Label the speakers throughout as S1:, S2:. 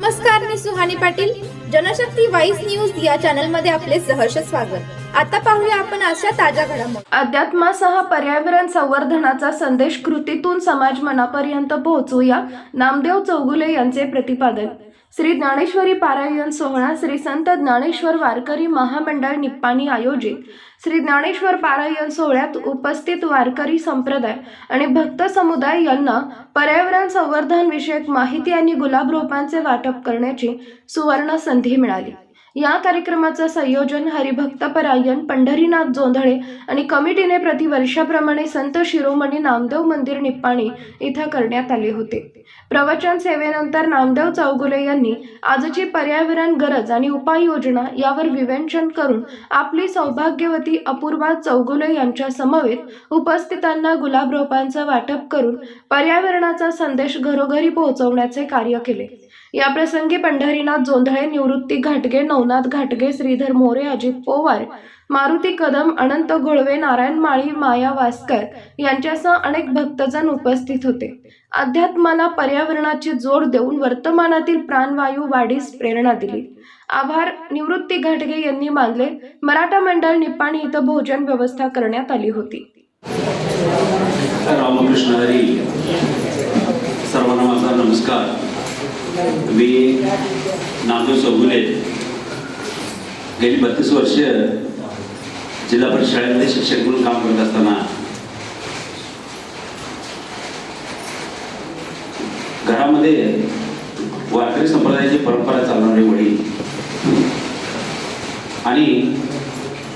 S1: नमस्कार मी Suhani Patil. Janshakti voice news या चॅनलमध्ये आपले सहर्ष स्वागत. आता पाहूया आपण अशा ताज्या घडामोडी.
S2: अध्यात्मासह पर्यावरण संवर्धनाचा संदेश कृतीतून समाज मनापर्यंत पोहोचूया. नामदेव चौगुले यांचे प्रतिपादन. श्री ज्ञानेश्वरी पारायण सोहळा श्री संत ज्ञानेश्वर वारकरी महामंडळ निप्पाणी आयोजित. श्री ज्ञानेश्वर पारायण सोहळ्यात उपस्थित वारकरी संप्रदाय आणि भक्त समुदाय यांना पर्यावरण संवर्धन विषयक माहिती आणि गुलाब रोपांचे वाटप करण्याची सुवर्ण संधी मिळाली. या कार्यक्रमाचं संयोजन हरिभक्तपरायण पंढरीनाथ जोंधळे आणि कमिटीने प्रतिवर्षाप्रमाणे संत शिरोमणी नामदेव मंदिर निप्पाणी इथं करण्यात आले होते. प्रवचन सेवेनंतर नामदेव चौगुले यांनी आजची पर्यावरण गरज आणि उपाययोजना यावर विवेचन करून आपली सौभाग्यवती अपूर्वा चौगुले यांच्या समवेत उपस्थितांना गुलाब रोपांचं वाटप करून पर्यावरणाचा संदेश घरोघरी पोहोचवण्याचे कार्य केले. या प्रसंगी पंढरीनाथ जोंधळे निवृत्ती घाटगे नवनाथ घाटगे श्रीधर मोरे अजित पोवार मारुती कदम अनंत घोळवे नारायण माळी माया वासकर यांच्यासह अनेक भक्तजण उपस्थित होते. अध्यात्माला पर्यावरणाची जोड देऊन वर्तमानातील प्राणवायू वाढीस प्रेरणा दिली. आभार. निवृत्ती घाटगे यांनी मानले. मराठा मंडळ निपाणी इथं भोजन व्यवस्था करण्यात आली होती.
S3: रामकृष्ण हरी सर्वांना माझा नमस्कार. मी नामदेव चौगुले गेली बत्तीस वर्ष जिल्हा परिषद शाळेमध्ये शिक्षक म्हणून काम करत असताना घरामध्ये वारकरी संप्रदायाची परंपरा चालणारे वडील. आणि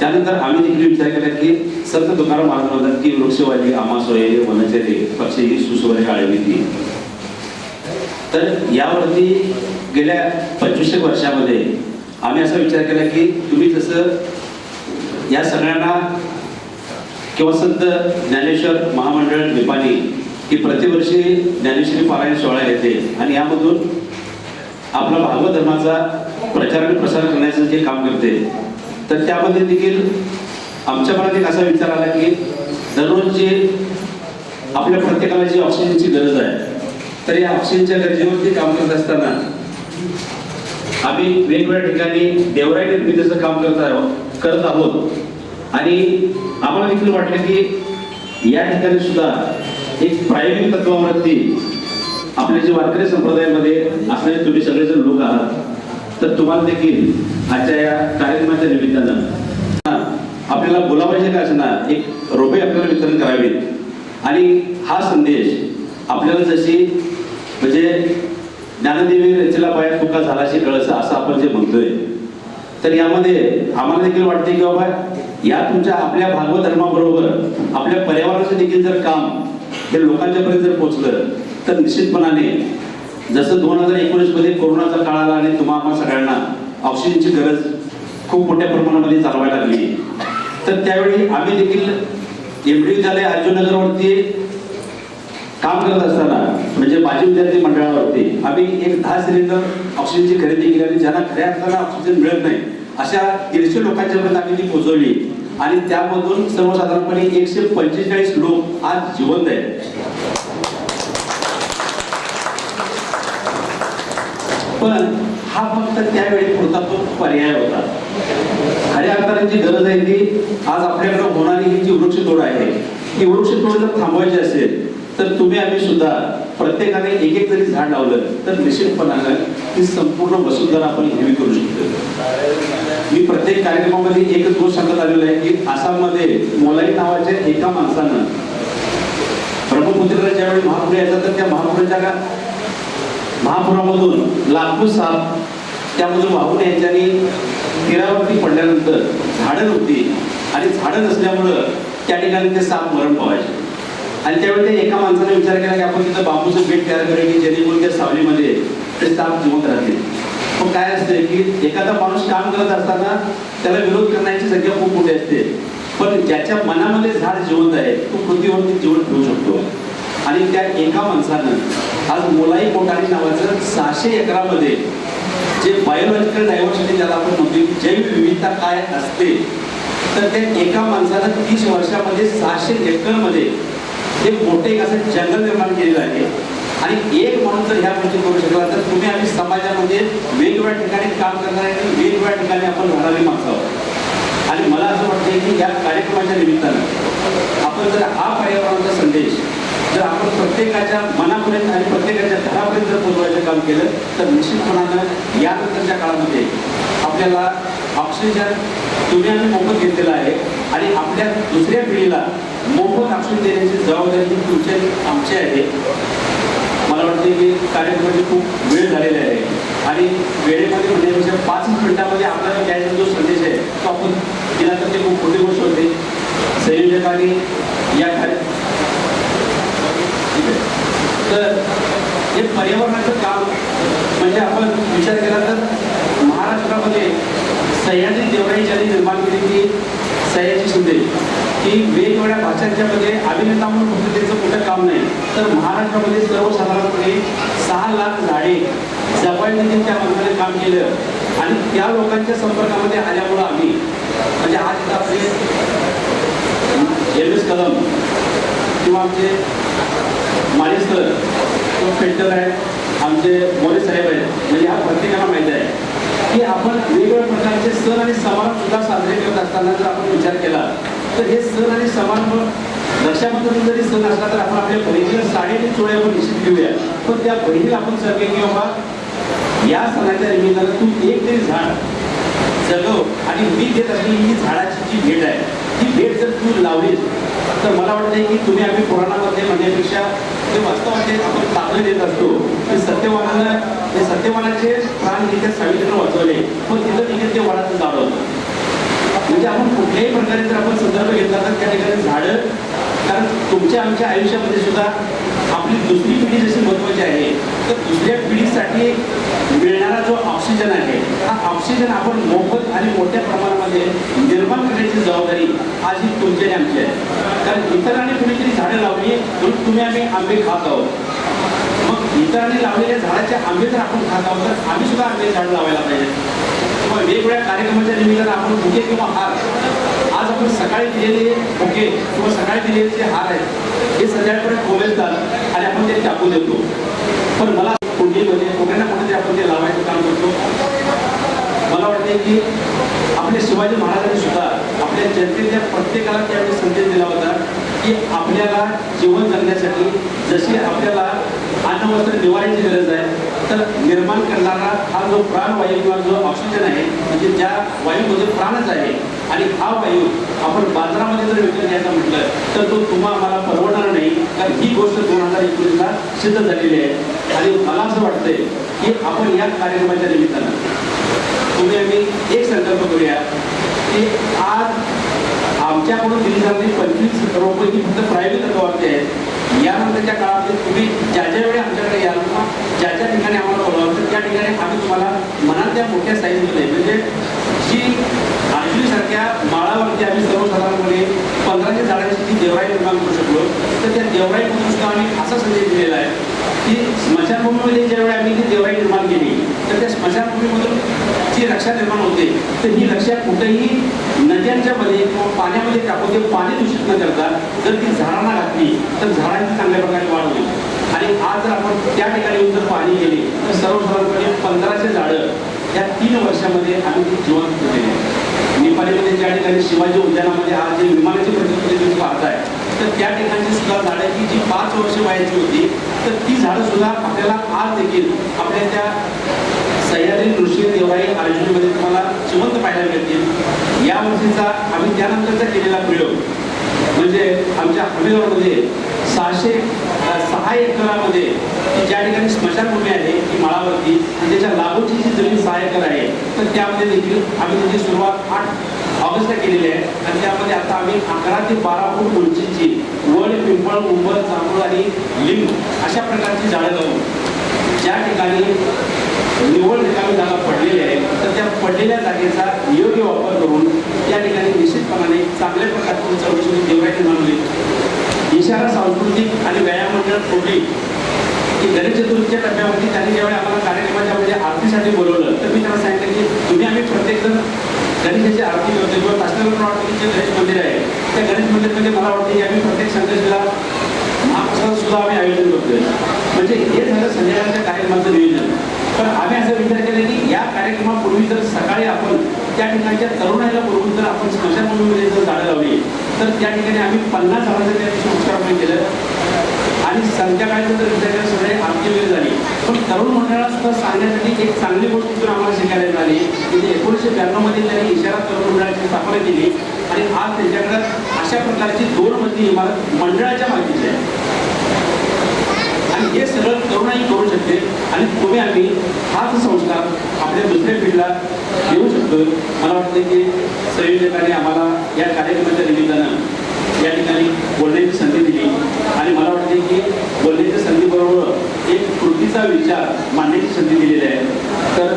S3: त्यानंतर आम्ही देखील विचार केला की संत तुकाराम महाराज म्हणतात की वृक्षवाली आमासोय वनचरे पक्षी ही सुसवरे आळविती तर यावरती गेल्या पंचवीस वर्षामध्ये आम्ही असा विचार केला की तुम्ही जसं या सगळ्यांना किंवा संत ज्ञानेश्वर महामंडळ निपाणी ही प्रतिवर्षी ज्ञानेश्वरी पारायण सोहळा येते आणि यामधून आपला भागवत धर्माचा प्रचार आणि प्रसार करण्याचं जे काम करते तर त्यामध्ये देखील आमच्या मनात एक असा विचार आला की दररोज जे आपल्या प्रत्येकाला जी ऑक्सिजनची गरज आहे तर या ऑक्सिजनच्या गरजेवरती काम करत असताना आम्ही वेगवेगळ्या ठिकाणी देवराई निर्मितीचं काम करत आहोत करत आहोत. आणि आम्हाला देखील वाटलं की या ठिकाणी सुद्धा एक प्रायोगिक तत्वावरती आपले जे वारकरी संप्रदायामध्ये असणारे तुम्ही सगळेजण लोक आहात. तर तुम्हाला देखील आजच्या या कार्यक्रमाच्या निमित्तानं आपल्याला बोलावायचे का असणार? एक रोपे आपल्याला वितरण करावेत. आणि हा संदेश आपल्याला जशी म्हणजे ज्ञानदेवी रचला पायात तुका झालाशी कळस असं आपण जे म्हणतोय. तर यामध्ये आम्हाला देखील वाटते की बाबा या तुमच्या आपल्या भागवत धर्माबरोबर आपल्या पर्यावरणाचं देखील जर काम हे लोकांच्या पर्यंत जर पोचलं तर निश्चितपणाने जसं दोन हजार एकोणीसमध्ये कोरोनाचा काळ आला आणि तुम्हा आम्हा सगळ्यांना ऑक्सिजनची गरज खूप मोठ्या प्रमाणामध्ये चालवायला लागली. तर त्यावेळी आम्ही देखील एमडी विद्यालय अर्जुनगरवरती काम करत असताना म्हणजे माजी विद्यार्थी मंडळावरती आम्ही एक दहा सिलेंडर ऑक्सिजनची खरेदी केली आणि ज्यांना खऱ्या अर्थाला ऑक्सिजन मिळत नाही अशा दीडशे लोकांच्या पर्यंत आम्ही ती पोहोचवली. आणि त्यामधून सर्वसाधारणपणे एकशे पंचेचाळीस लोक आज जिवंत आहेत. पण हा फक्त त्यावेळी पुरता तो पर्याय होता. खऱ्या अर्थाने जी गरज आहे ती आज आपल्याकडे होणारी ही जी वृक्षतोड आहे ती वृक्षतोड जर थांबवायची असेल तर तुम्ही आम्ही सुद्धा प्रत्येकाने एक एक जरी झाड लावलं तर निश्चितपणानं ही संपूर्ण वसुंधरा आपण हिरवी करू शकतो. मी प्रत्येक कार्यक्रमामध्ये एकच गोष्ट सांगत आलेलो आहे की आसाममध्ये मोलाई नावाच्या एका माणसानं ब्रह्मपुत्रीला ज्यावेळी महापूर यायचा तर त्या महापुराच्या का? महापुरामधून लाखो साप त्यामधून वाहून यांच्यानी तीरावरती पडल्यानंतर झाडं नव्हती आणि झाडं नसल्यामुळं त्या ठिकाणी ते साप मरण पावायचे. आणि त्यावेळी ते एका माणसाने विचार केला की आपण तिथं बांबूचं बेट तयार करू की जेणेकरून त्या सावलीमध्ये ते साप जिवंत राहतील. मग काय असते की एखादा माणूस काम करत असताना त्याला विरोध करण्याची संख्या खूप मोठी असते. पण ज्याच्या मनामध्ये झाड जिवंत आहे तो पृथ्वीवरती जीवन ठेवू शकतो. आणि त्या एका माणसानं आज मोलाई कोठारी नावाचं सहाशे एकरामध्ये जे बायोलॉजिकल डायव्हर्सिटी ज्याला आपण म्हणतो जैव विविधता काय असते तर त्या एका माणसानं तीस वर्षामध्ये सहाशे एकरमध्ये हे मोठे एक असं जंगल निर्माण केलेलं आहे. आणि एक म्हणून जर ह्या गोष्टी करू शकला तर तुम्ही आम्ही समाजामध्ये वेगवेगळ्या ठिकाणी काम करणार आणि वेगवेगळ्या ठिकाणी आपण राहणारी माणसं आहोत. आणि मला असं वाटतं की या कार्यक्रमाच्या निमित्तानं आपण जर हा पर्यावरणाचा संदेश जर आपण प्रत्येकाच्या मनापर्यंत आणि प्रत्येकाच्या घरापर्यंत जर पोचवायचं काम केलं तर निश्चितपणानं यानंतरच्या काळामध्ये आपल्याला ऑक्सिजन तुम्ही आम्ही मोफत घेतलेला आहे आणि आपल्या दुसऱ्या पिढीला मोफत आक्षण देण्याची जबाबदारी तुमच्या तुमची आमची आहे. मला वाटते की कार्यक्रमाची खूप वेळ झालेली आहे. आणि वेळेमध्ये म्हणण्यापेक्षा पाच मिनिटामध्ये आपल्याला द्यायचा जो संदेश आहे तो आपण दिला तर ते खूप मोठी गोष्ट होते. संयोजकांनी या कार्य ठीक आहे. तर हे पर्यावरणाचं काम म्हणजे आपण विचार केला तर महाराष्ट्रामध्ये सह्याद्री देवराई ज्यांनी निर्माण केली की सयाजी शिंदे की वेगवेगळ्या भाषांच्यामध्ये अभिनेता म्हणून फक्त त्यांचं कुठं काम नाही. तर महाराष्ट्रामध्ये सर्वसाधारणपणे सहा लाख झाडे जपायने त्यांच्या माणसाने काम केलं. आणि त्या लोकांच्या संपर्कामध्ये आल्यामुळं आम्ही म्हणजे आज आपले एम एस कदम किंवा आमचे माने सर किंवा पेंटर आहेत आमचे मोरे साहेब आहेत. म्हणजे ह्या प्रत्येकाला माहिती आहे. की आपण वेगवेगळ्या प्रकारचे सण आणि समारंभ सुद्धा साजरे करत असताना जर आपण विचार केला तर हे सण आणि समारंभ रक्षाबंधन जरी सण असला तर आपण आपल्या बहिणीला साडी आणि चोळ्या आपण निश्चित घेऊया. पण त्या बहिणीला आपण सगळे की बाबा या सणाच्या निमित्तानं तू एक तरी झाड जगव आणि मी देत असलेली ही झाडाची जी भेट आहे ती भेट जर तू लावलीस तर मला वाटतंय की तुम्ही आम्ही पुराणामध्ये म्हणण्यापेक्षा ते वास्तवामध्ये आपण दाखले देत असतो की सत्यवानानं ते सत्यवानाचे प्राण तिथे सावित्रीनं वाचवले. पण तिथं तिथे ते वडाचं झाड होतं म्हणजे आपण कुठल्याही प्रकारे जर आपण संदर्भ घेतला तर त्या ठिकाणी झाडं कारण तुमच्या आमच्या आयुष्यामध्ये सुद्धा आपली दुसरी पिढी जशी महत्वाची आहे तर दुसऱ्या पिढीसाठी मिळणारा जो ऑक्सिजन आहे ऑक्सिजन आपण मोफत आणि मोठ्या प्रमाणामध्ये निर्माण करण्याची जबाबदारी आज ही तुमची आणि आमची आहे. कारण इतरांनी कुणीतरी झाडं लावली म्हणून तुम्ही आम्ही आंबे खात आहोत. मग इतरांनी लावलेल्या झाडाचे आंबे जर आपण खात आहोत तर आम्ही सुद्धा आंबे झाड लावायला पाहिजे किंवा वेगवेगळ्या कार्यक्रमाच्या निमित्तानं आपण बुके किंवा हार आज आपण सकाळी दिलेले बुके किंवा सकाळी दिलेले जे हार आहेत हे संध्याकाळपर्यंत कोमेजतात आणि आपण ते टाकू देतो. पण मला कुंडीमध्ये कुठे ना कुठेतरी आपण ते लावायचं काम करतो आहे की आपले शिवाजी महाराजांनी सुद्धा आपल्या जनतेच्या प्रत्येकाला त्यावेळी संदेश दिला होता की आपल्याला जीवन जगण्यासाठी जशी आपल्याला अन्नवस्त्र वस्त्र गरज आहे तर निर्माण करणारा हा जो प्राणवायू किंवा जो ऑक्सिजन आहे म्हणजे ज्या वायूमध्ये प्राणच आहे आणि हा वायू आपण बाजारामध्ये जर विकत घ्यायचा म्हटलं तर तो तुम्हा आम्हाला परवडणार नाही कारण ही गोष्ट दोन हजार एकोणीसला सिद्ध झालेली आहे. आणि मला असं वाटतंय की आपण या कार्यक्रमाच्या निमित्तानं तुम्ही आम्ही एक संकल्प करूया की आज आमच्याकडून दिली जाणारी पंचवीस रोपं ही फक्त प्रायव्हेट अथॉरिटी आहेत. यानंतरच्या काळामध्ये तुम्ही ज्या ज्या वेळी आमच्याकडे याल किंवा ज्या ज्या ठिकाणी आम्हाला बोलावं तर त्या ठिकाणी आम्ही तुम्हाला मनातल्या मोठ्या साईजमध्ये म्हणजे जी अर्जुनीसारख्या माळावरती आम्ही सर्वसाधारणपणे पंधराशे झाडांची जी देवराई निर्माण करू शकलो तर त्या देवराईमधून सुद्धा आम्ही असा संदेश दिलेला की स्मशानभूमीमध्ये ज्यावेळी आम्ही ती देवराई निर्माण केली तर त्या स्मशानभूमीमधून जी रक्षा निर्माण होते. तर ही रक्षा कुठेही नद्यांच्या मध्ये किंवा पाण्यामध्ये टाकून ते पाणी दूषित न करता जर ती झाडांना घातली तर झाडांची चांगल्या प्रकारे वाढ होईल. आणि आज जर आपण त्या ठिकाणी येऊन जर पाणी गेले तर सर्वसाधारणपणे पंधराशे झाडं या तीन वर्षामध्ये आम्ही ती जिवंत केलेली ज्या ठिकाणी शिवाजी उद्यानामध्ये आज जे विमानाची प्रतिकृती तुम्ही पाहताय तर त्या ठिकाणची सुद्धा झाडाची जी पाच वर्ष व्हायची होती तर ती झाडं सुद्धा आपल्याला आज देखील आपल्या त्या सह्याद्री नृसिंह देवाई आयोजनेमध्ये तुम्हाला जिवंत पाहायला मिळतील. या वर्षीचा आम्ही त्यानंतरचा केलेला प्रयोग म्हणजे आमच्या हमीरमध्ये सहाशे सहा एकरामध्ये ज्या ठिकाणी स्मशानभूमी आहे ती माळावरती आणि त्याच्या लागोची जी जमीन सहा एकर आहे तर त्यामध्ये देखील आम्ही त्याची सुरुवात आठ अवस्था केलेली आहे. आणि त्यामध्ये आता आम्ही अकरा ते बारा फूट उंचीची वड पिंपळ उंबर जांभूळ आणि लिंब अशा प्रकारची झाडं लावून ज्या ठिकाणी निवड रिकामी जागा पडलेली आहे तर त्या पडलेल्या जागेचा योग्य वापर करून त्या ठिकाणी निश्चितपणाने चांगल्या प्रकारची चौकशी देवराई निर्माण इशारा सांस्कृतिक आणि व्यायाम मंडळ कोटी की गणेश चतुर्थीच्या टप्प्यावरती त्यांनी ज्यावेळी आम्हाला कार्यक्रमाच्या म्हणजे आरतीसाठी बोलवलं तर मी त्यांना सांगितलं की तुम्ही आम्ही प्रत्येकजण गणेशाची आरती करतो किंवा तासनगर वाटतं जे गणेश मंदिर आहे त्या गणेश मंदिरमध्ये मला वाटतं की आम्ही प्रत्येक संकष्टीला महाप्रसाद सुद्धा आम्ही आयोजन करतोय. म्हणजे हे झालं संध्याकाळच्या कार्यक्रमाचं नियोजन. पण आम्ही असं विचार केला की या कार्यक्रमापूर्वी जर सकाळी आपण त्या ठिकाणच्या तरुणाईला बोलवून जर आपण स्मशानभूमीमध्ये जर झाडं लावली तर त्या ठिकाणी आम्ही पन्नास झाडांचं त्या दिवशी वृक्षारोपण केलं. आणि संध्याकाळी जर विद्यार्थ्यांना सगळे आमची वेळ झाली. पण तरुण मंडळाला सुद्धा सांगण्यासाठी एक चांगली गोष्ट तिथून आम्हाला शिकायला मिळाली. म्हणजे ते एकोणीसशे ब्याण्णवमध्ये त्यांनी इशारा तरुण मंडळाची स्थापना केली. आणि आज त्यांच्याकडे अशा प्रकारची दोन मजली इमारत मंडळाच्या माहितीची आहे. आणि हे सगळं तरुणाई करू शकते. आणि तुम्ही आम्ही हाच संस्कार आपल्या दुसऱ्या पिढीला देऊ शकतो मला वाटतं की संयोजकाने आम्हाला या कार्यक्रमाच्या निमित्तानं या ठिकाणी बोलण्याची संधी दिली. आणि मला वाटते की बोलण्याच्या संधीबरोबर एक कृतीचा विचार मांडण्याची संधी दिलेली आहे. तर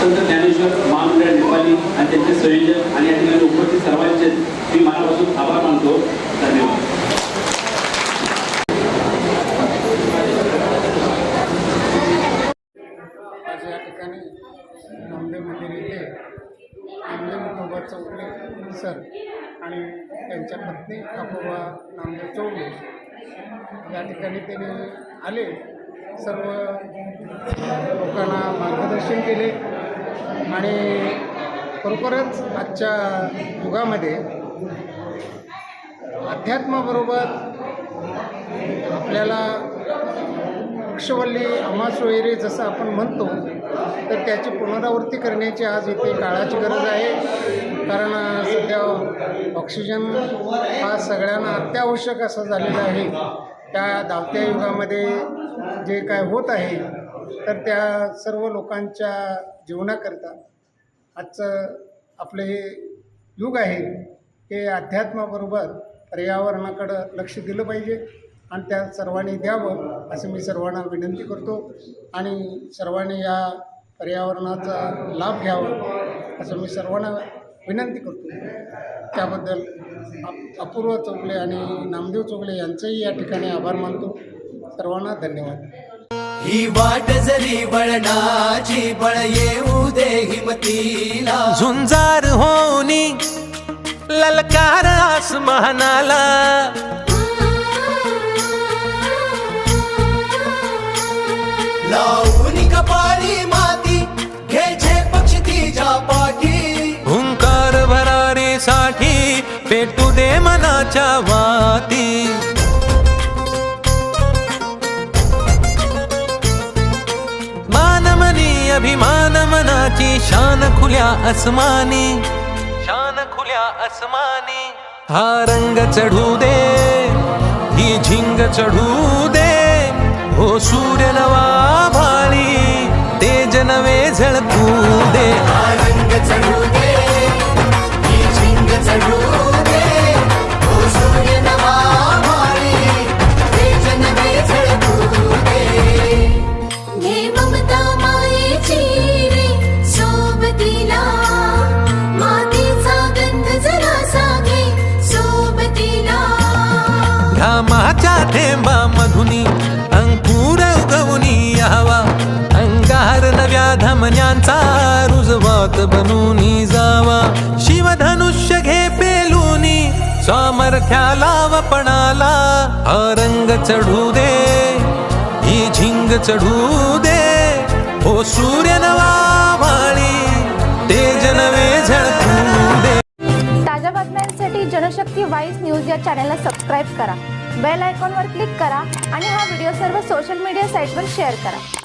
S3: संत ज्ञानेश्वर महामंडळ नेपाली आणि त्यांचे संयोजक आणि या ठिकाणी उपस्थित सर्वांचे मी मनापासून आभार मानतो. धन्यवाद.
S4: आज या ठिकाणी नामदेव मंदिर येथे नामदेव विठोबा चौगले सर आणि त्यांच्या पत्नी अपोबा नामदेव चौगले या ठिकाणी त्यांनी आले. सर्व लोकांना मार्गदर्शन केले. आणि खरोखरच आजच्या युगामध्ये अध्यात्माबरोबर आपल्याला वृक्षवल्ली अमास वगैरे जसं आपण म्हणतो तर त्याची पुनरावृत्ती करण्याची आज इथे काळाची गरज आहे. कारण सध्या ऑक्सिजन हा सगळ्यांना अत्यावश्यक असा झालेला आहे. त्या धावत्या युगामध्ये जे काय होत आहे तर त्या सर्व लोकांच्या जीवनाकरता आजचं आपलं हे युग आहे हे अध्यात्माबरोबर पर्यावरणाकडं लक्ष दिलं पाहिजे. आणि त्या सर्वांनी द्यावं असं मी सर्वांना विनंती करतो. आणि सर्वांनी या पर्यावरणाचा लाभ घ्यावा असं मी सर्वांना विनंती करतो. त्याबद्दल अप अपूर्व चौगले आणि नामदेव चौगले यांचंही या ठिकाणी आभार मानतो. सर्वांना धन्यवाद.
S5: ही वाट जरी वळणाची बळ येऊ दे हिमतीला. झुंजार होनी ललकार आसमानाला. लावून कपाळी माती घ्यायचे तिच्या पाठी. हुंकार पेटू दे मनाच्या वाती. मानमनी अभिमान मनाची शान खुल्या अस्मानी शान खुल्या अस्मानी हा रंग चढू दे ही झिंग चढू दे. सूर्य नवा भाळी तेज नवे झळकू दे आनंद चढू दे बनूनी जावा. शिवधनुष्य घे पेलूनी सामर्थ्याला वपणाला हा रंग चढू दे ही झिंग चढू दे. हो सूर्य नवा भाळी तेज नवे झळकू दे.
S1: ताज्या बातम्यांसाठी जनशक्ती वाईस न्यूज या चॅनलला सबस्क्राईब करा. बेल आयकॉनवर क्लिक करा आणि हा व्हिडिओ सर्व सोशल मीडिया साईटवर शेअर करा.